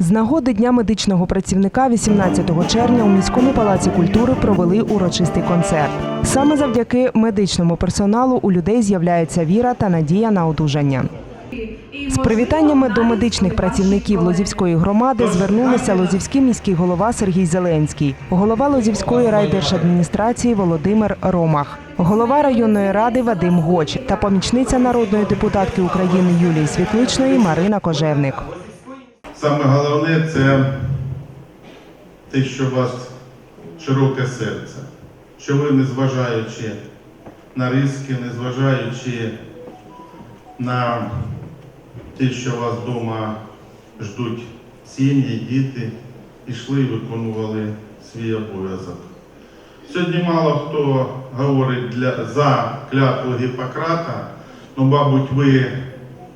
З нагоди Дня медичного працівника 18 червня у міському палаці культури провели урочистий концерт. Саме завдяки медичному персоналу у людей з'являється віра та надія на одужання. З привітаннями до медичних працівників Лозівської громади звернулися Лозівський міський голова Сергій Зеленський, голова Лозівської райдержадміністрації Володимир Ромах, голова районної ради Вадим Гоч та помічниця народної депутатки України Юлії Світличної Марина Кожевник. Саме головне це те, що у вас широке серце, що ви, незважаючи на риски, незважаючи на те, що вас вдома ждуть сім'ї, діти, йшли і виконували свій обов'язок. Сьогодні мало хто говорить для, за клятву Гіппократа, ну, мабуть, ви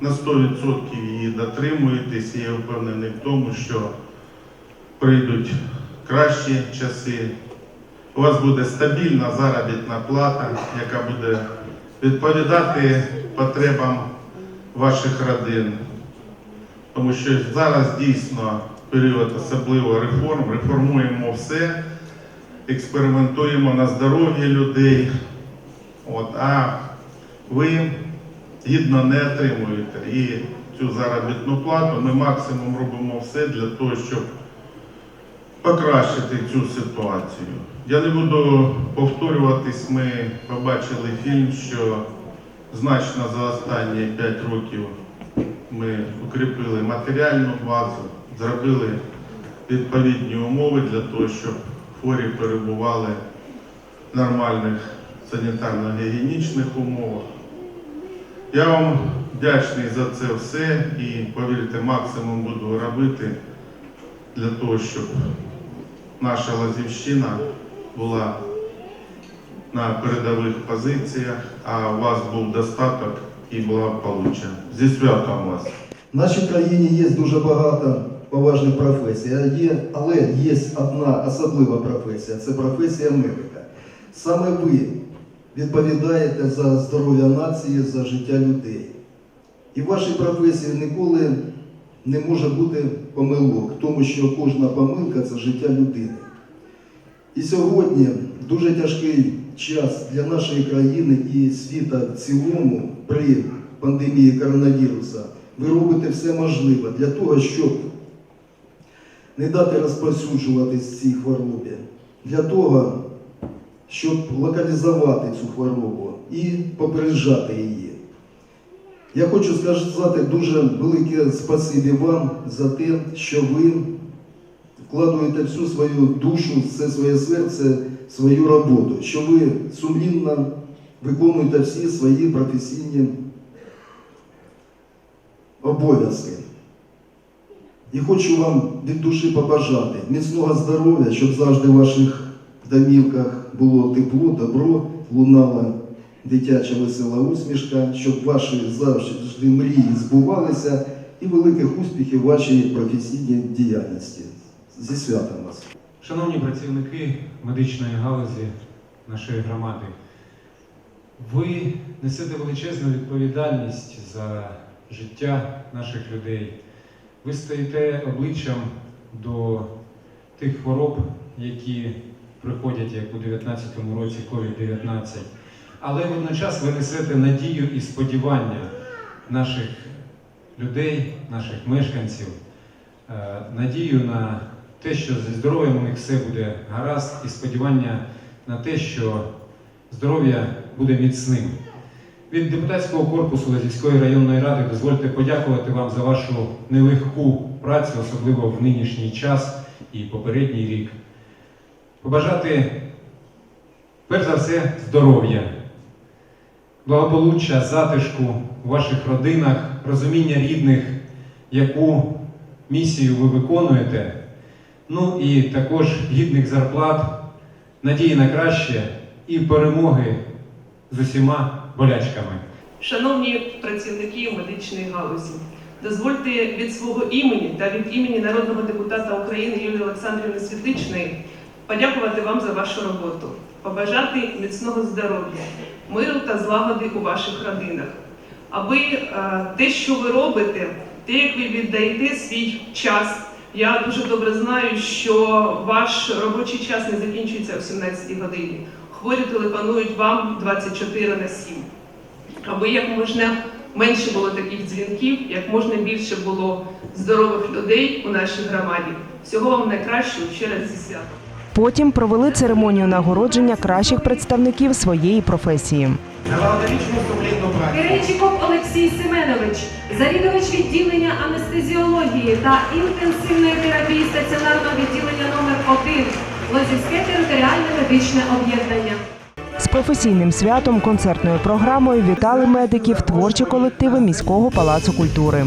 на 100% її дотримуєтесь і я впевнений в тому, що прийдуть кращі часи. У вас буде стабільна заробітна плата, яка буде відповідати потребам ваших родин. Тому що зараз дійсно період особливо реформ, реформуємо все, експериментуємо на здоров'я людей. От, а ви гідно не отримуєте. І цю заробітну плату ми максимум робимо все для того, щоб покращити цю ситуацію. Я не буду повторюватись, ми побачили фільм, що значно за останні 5 років ми укріпили матеріальну базу, зробили відповідні умови для того, щоб хворі перебували в нормальних санітарно-гігієнічних умовах. Я вам вдячний за це все і повірте, максимум буду робити для того, щоб наша Лазівщина була на передових позиціях, а у вас був достаток і благополуччя. Зі святом вас! В нашій країні є дуже багато поважних професій, але є одна особлива професія це професія медика. Саме ви відповідаєте за здоров'я нації, за життя людей. І в вашій професії ніколи не може бути помилок, тому що кожна помилка це життя людини. І сьогодні дуже тяжкий час для нашої країни і світа в цілому при пандемії коронавіруса. Ви робите все можливе для того, щоб не дати розповсюджуватись цій хворобі, для того, щоб локалізувати цю хворобу і попереджати її. Я хочу сказати дуже велике спасибі вам за те, що ви вкладуєте всю свою душу, все своє серце, свою роботу, що ви сумлінно виконуєте всі свої професійні обов'язки. І хочу вам від душі побажати міцного здоров'я, щоб завжди ваших домівках було тепло, добро, лунала дитяча весела усмішка, щоб ваші завжди мрії збувалися і великих успіхів в вашій професійній діяльності. Зі святом вас! Шановні працівники медичної галузі нашої громади, ви несете величезну відповідальність за життя наших людей. Ви стоїте обличчям до тих хвороб, які приходять, як у 2019 році COVID-19. Але водночас ви несете надію і сподівання наших людей, наших мешканців, е, надію на те, що зі здоров'ям у них все буде гаразд, і сподівання на те, що здоров'я буде міцним. Від депутатського корпусу Лазівської районної ради дозвольте подякувати вам за вашу нелегку працю, особливо в нинішній час і попередній рік. Побажати, перш за все, здоров'я, благополуччя, затишку у ваших родинах, розуміння рідних, яку місію ви виконуєте. Ну і також гідних зарплат, надії на краще і перемоги з усіма болячками. Шановні працівники медичної галузі, дозвольте від свого імені та від імені народного депутата України Юлії Олександрівни Світличної подякувати вам за вашу роботу, побажати міцного здоров'я, миру та злагоди у ваших родинах, аби е, те, що ви робите, те, як ви віддаєте свій час Я дуже добре знаю, що ваш робочий час не закінчується о 17 годині. Хворі телефонують вам 24 на 7. Аби як можна менше було таких дзвінків, як можна більше було здорових людей у нашій громаді. Всього вам найкращого ще раз зі святом. Потім провели церемонію нагородження кращих представників своєї професії. Кирейчиков Олексій Семенович, завідувач відділення анестезіології та інтенсивної терапії стаціонарного відділення номер 1 Лозівське територіальне медичне об'єднання. З професійним святом концертною програмою вітали медиків творчі колективи міського палацу культури.